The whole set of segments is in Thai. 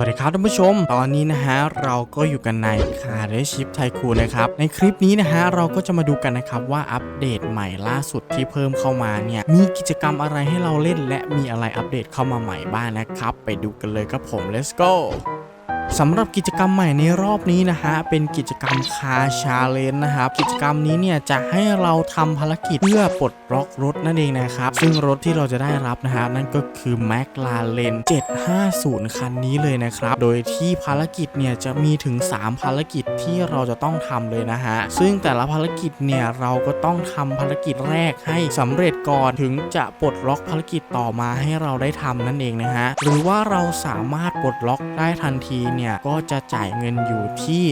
วัสดีครับท่านผู้ชม ตอนนี้นะฮะเราก็อยู่กันในคาร์เรชิปไทคูนะครับ ในคลิปนี้นะฮะเราก็จะมาดูกันนะครับว่าอัปเดตใหม่ล่าสุดที่เพิ่มเข้ามาเนี่ยมีกิจกรรมอะไรให้เราเล่น และมีอะไรอัปเดตเข้ามาใหม่บ้างนะครับ ไปดูกันเลยครับผม let's go สำหรับกิจกรรมใหม่ในรอบนี้นะฮะ เป็นกิจกรรมคาชาเลนนะครับ กิจกรรมนี้เนี่ยจะให้เราทำภารกิจเพื่อปลดล็อกรถนั่นเองนะครับ ซึ่งรถที่เราจะได้รับนะฮะ นั่นก็คือ McLaren 750 คันนี้เลยนะครับ โดยที่ภารกิจเนี่ยจะมีถึง 3 ภารกิจที่เราจะต้องทำเลยนะฮะ ซึ่งแต่ละภารกิจเนี่ยเราก็ต้องทำภารกิจแรกให้สำเร็จก่อนถึงจะปลดล็อกภารกิจต่อมาให้เราได้ทำนั่นเองนะฮะ หรือว่าเราสามารถปลดล็อกได้ทันทีเนี่ย ก็จะจ่ายเงินอยู่ที่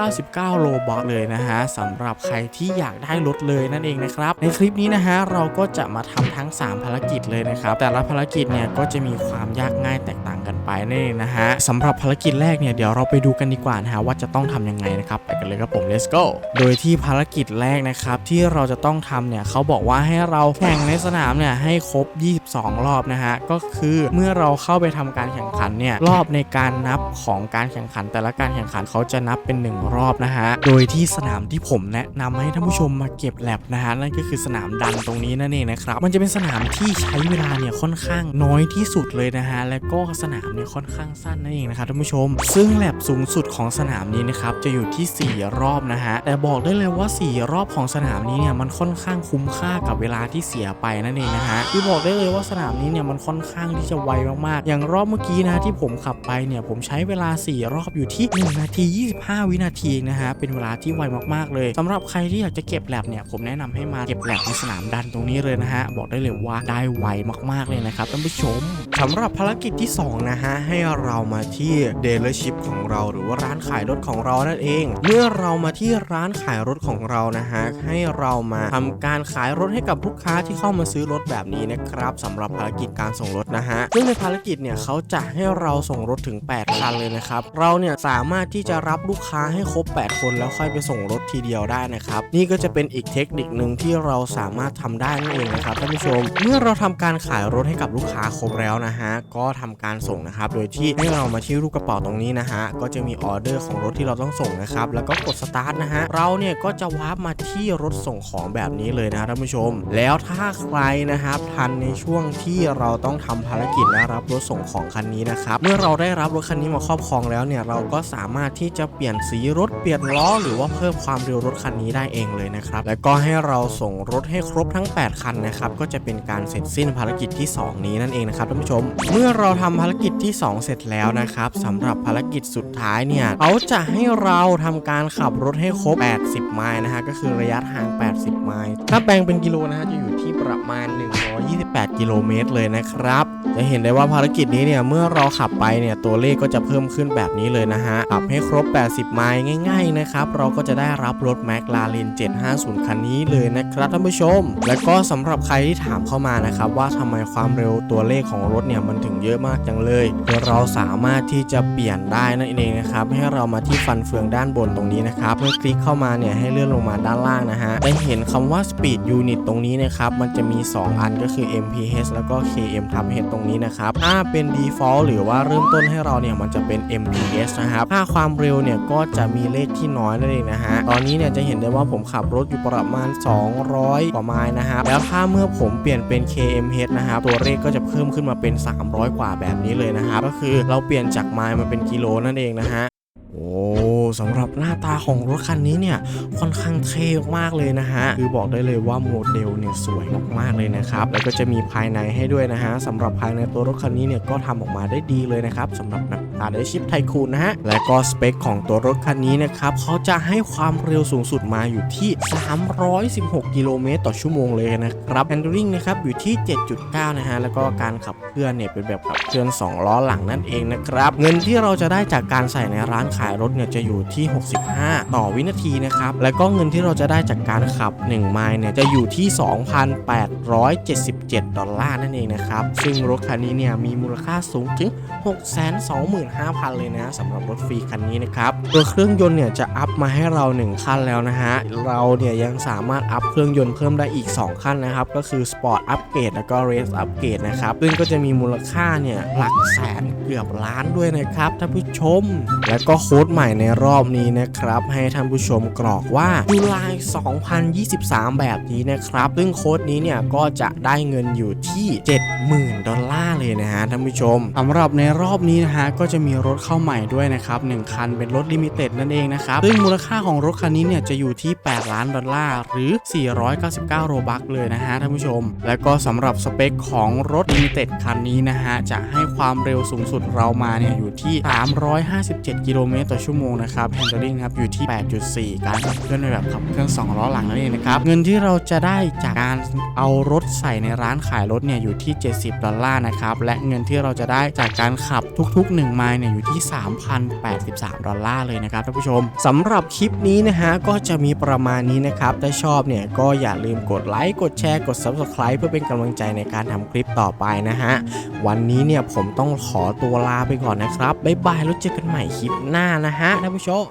399 โลบอกเลยนะฮะสำหรับใครที่อยากได้รถเลยนั่นเองนะครับ ในคลิปนี้นะฮะเราก็จะมาทำทั้ง 3 ภารกิจเลยนะครับ แต่ละภารกิจเนี่ยก็จะมีความยากง่ายแตกต่าง กันไปนั่นะฮะสำหรับภารกิจแรกเนี่ยเดี๋ยวเราไปดูกันดีกว่านะฮะว่าจะต้องทำยังไงนะครับไปกันเลยครับผม let's go โดยที่ภารกิจแรกนะครับที่เราจะต้องทำเนี่ยเขาบอกว่าให้เราแข่งในสนามเนี่ยให้ครบ 22 รอบนะฮะก็คือเมื่อเราเข้าไปทำการแข่งขันเนี่ยรอบในการนับของการแข่งขัน แต่ละการแข่งขันเขาจะนับเป็น 1 รอบนะฮะโดยที่สนามที่ผมแนะนำให้ท่านผู้ชมมาเก็บแลบนะฮะนั่นก็คือสนามดันตรงนี้นั่นเองนะครับมันจะเป็นสนามที่ใช้เวลาเนี่ยค่อนข้างน้อยที่สุดเลยนะฮะและก็สนามนามเนี่ยค่อนข้างสั้นนั่นเองนะครับท่านผู้ชม ซึ่งแลบสูงสุดของสนามนี้นะครับจะอยู่ที่ 4 รอบนะฮะแต่บอกได้เลยว่า 4 รอบของสนามนี้เนี่ยมันค่อนข้างคุ้มค่ากับเวลาที่เสียไปนั่นเองนะฮะคือบอกได้เลยว่าสนามนี้เนี่ยมันค่อนข้างที่จะไวมากๆ อย่างรอบเมื่อกี้นะที่ผมขับไปเนี่ยผมใช้เวลา 4 รอบอยู่ที่ 1 นาที 25 วินาทีนะฮะเป็นเวลาที่ไวมากๆ เลยสำหรับใครที่อยากจะเก็บแลบเนี่ยผมแนะนำให้มาเก็บแลบในสนามดันตรงนี้เลยนะฮะบอกได้เลยว่าได้ไวมากๆเลยนะครับท่านผู้ชมสำหรับภารกิจที่2นะฮะ ให้เรามาที่เดลเลอร์ชิพของเราหรือว่าร้านขายรถของเรานั่นเอง เมื่อเรามาที่ร้านขายรถของเรานะฮะ ให้เรามาทำการขายรถให้กับลูกค้าที่เข้ามาซื้อรถแบบนี้นะครับสำหรับภารกิจการส่งรถนะฮะซึ่งในภารกิจเนี่ยเขาจะให้เราส่งรถถึง 8 คันเลยนะครับ เราเนี่ยสามารถที่จะรับลูกค้าให้ครบ 8 คนแล้วค่อยไปส่งรถทีเดียวได้นะครับ นี่ก็จะเป็นอีกเทคนิคหนึ่งที่เราสามารถทำได้นั่นเองนะครับท่านผู้ชม เมื่อเราทำการขายรถให้กับลูกค้าครบแล้วนะฮะ ก็ทำการส่งนะครับ โดยที่ให้เรามาที่รูปกระเป๋าตรงนี้นะฮะ ก็จะมีออเดอร์ของรถที่เราต้องส่งนะครับ แล้วก็กดสตาร์ทนะฮะ เราเนี่ยก็จะวาร์ปมาที่รถส่งของแบบนี้เลยนะท่านผู้ชม แล้วถ้าใครนะครับทันในช่วงที่เราต้องทำภารกิจและรับรถส่งของคันนี้นะครับ เมื่อเราได้รับรถคันนี้มาครอบครองแล้วเนี่ย เราก็สามารถที่จะเปลี่ยนสีรถ เปลี่ยนล้อ หรือว่าเพิ่มความเร็วรถคันนี้ได้เองเลยนะครับ แล้วก็ให้เราส่งรถให้ครบทั้ง 8 คันนะครับ ก็จะเป็นการเสร็จสิ้นภารกิจที่ 2 นี้นั่นเองนะครับท่านผู้ชม เมื่อเราทำภารกิจกิจที่ 2 เสร็จแล้วนะครับสำหรับภารกิจสุดท้ายเนี่ยเขาจะให้เราทำการขับรถให้ครบ 80 ไมล์นะฮะก็คือระยะทาง 80 ไมล์ถ้าแปลงเป็นกิโลนะฮะจะอยู่ที่ประมาณ 120 8 กิโลเมตรเลยนะครับ จะเห็นได้ว่าภารกิจนี้เนี่ยเมื่อเราขับไปเนี่ยตัวเลขก็จะเพิ่มขึ้นแบบนี้เลยนะฮะขับให้ครบ 80 ไมล์ง่ายๆนะครับเราก็จะได้รับรถ McLaren 750 คันนี้เลยนะครับท่านผู้ชม และก็สำหรับใครที่ถามเข้ามานะครับว่าทำไมความเร็วตัวเลขของรถเนี่ยมันถึงเยอะมากจังเลยเราสามารถที่จะเปลี่ยนได้นั่นเองนะครับให้เรามาที่ฟันเฟืองด้านบนตรงนี้นะครับเมื่อคลิกเข้ามาเนี่ยให้เลื่อนลงมาด้านล่างนะฮะจะเห็นคำว่า Speed Unit ตรงนี้นะครับมันจะมี 2 อันก็คือ MPH แล้วก็ KM ทับ H ตรงนี้นะครับ ถ้าเป็น Default หรือว่าเริ่มต้นให้เราเนี่ยมันจะเป็น MPH นะครับถ้าความเร็วเนี่ยก็จะมีเลขที่น้อยนั่นเองนะฮะ ตอนนี้เนี่ยจะเห็นได้ว่าผมขับรถอยู่ประมาณ 200 กว่าไมล์นะครับ แล้วถ้าเมื่อผมเปลี่ยนเป็น KMH นะครับ ตัวเลขก็จะเพิ่มขึ้นมาเป็น 300 กว่าแบบนี้เลยนะครับ ก็คือเราเปลี่ยนจากไมล์มาเป็นกิโลนั่นเองนะฮะ โอ้ สำหรับหน้าตาของรถคันนี้เนี่ยค่อนข้างเท่มากเลยนะฮะคือบอกได้เลยว่าโมเดลเนี่ยสวยมากๆเลยนะครับแล้วก็จะมีภายในให้ด้วยนะฮะสำหรับภายในตัวรถคันนี้เนี่ยก็ทำออกมาได้ดีเลยนะครับสำหรับตาได้ชิปไทคูนนะฮะ และก็สเปคของตัวรถคันนี้นะครับเขาจะให้ความเร็วสูงสุดมาอยู่ที่ 316 กิโลเมตรต่อชั่วโมงเลยนะครับ handling นะครับอยู่ที่ 7.9 นะฮะ แล้วก็การขับเคลื่อนเนี่ยเป็นแบบขับเคลื่อน 2 ล้อหลังนั่นเองนะครับ เงินที่เราจะได้จากการใส่ในร้านขายรถเนี่ยจะอยู่ที่ 65 ต่อวินาทีนะครับ แล้วก็เงินที่เราจะได้จากการขับ 1 ไมล์เนี่ยจะอยู่ที่ 2,877 ดอลลาร์นั่นเองนะครับ ซึ่งรถคันนี้เนี่ยมีมูลค่าสูงถึง 6 2 0 0 0 625,000 เลยนะสำหรับรถฟรีคันนี้นะครับตัวเครื่องยนต์เนี่ยจะอัพมาให้เรา1ขั้นแล้วนะฮะ เราเนี่ยยังสามารถอัพเครื่องยนต์เพิ่มได้อีก2ขั้นนะครับ ก็คือ Sport Upgrade แล้วก็ Race Upgrade นะครับ ซึ่งก็จะมีมูลค่าเนี่ยหลักแสนเกือบล้านด้วยนะครับท่านผู้ชม แล้วก็โค้ดใหม่ในรอบนี้นะครับ ให้ท่านผู้ชมกรอกว่า July 2023 แบบนี้นะครับ ซึ่งโค้ดนี้เนี่ยก็จะได้เงินอยู่ที่ 70,000 ดอลลาร์เลยนะฮะท่านผู้ชมสำหรับในรอบนี้นะฮะก็จะจะมีรถเข้าใหม่ด้วยนะครับ1คันเป็นรถลิมิเต็ดนั่นเองนะครับซึ่งมูลค่าของรถคันนี้เนี่ยจะอยู่ที่ 8 ล้านดอลลาร์หรือ 499 โรบัคเลยนะฮะท่านผู้ชม แล้วก็สำหรับสเปคของรถลิมิเต็ดคันนี้นะฮะจะให้ความเร็วสูงสุดเรามาเนี่ยอยู่ที่ 357 กิโลเมตรต่อชั่วโมงนะครับ handling ครับอยู่ที่ 8.4 การขับเคลื่อนในแบบขับเคลื่อน2ล้อหลังนั่นเองนะครับเงินที่เราจะได้จากการเอารถใส่ในร้านขายรถเนี่ยอยู่ที่ 70 ดอลลาร์นะครับและเงินที่เราจะได้จากการขับทุกๆ1ไมล์เนี่ยอยู่ที่ 3,083 ดอลลาร์เลยนะครับท่านผู้ชมสำหรับคลิปนี้นะฮะก็จะมีประมาณนี้นะครับถ้าชอบเนี่ยก็อย่าลืมกดไลค์กดแชร์กด Subscribe เพื่อเป็นกำลังใจในการทำคลิปต่อไปนะฮะวันนี้เนี่ยผมต้องขอตัวลาไปก่อนนะครับบ๊ายบายแล้วเจอกันใหม่คลิปหน้านะฮะท่านผู้ชม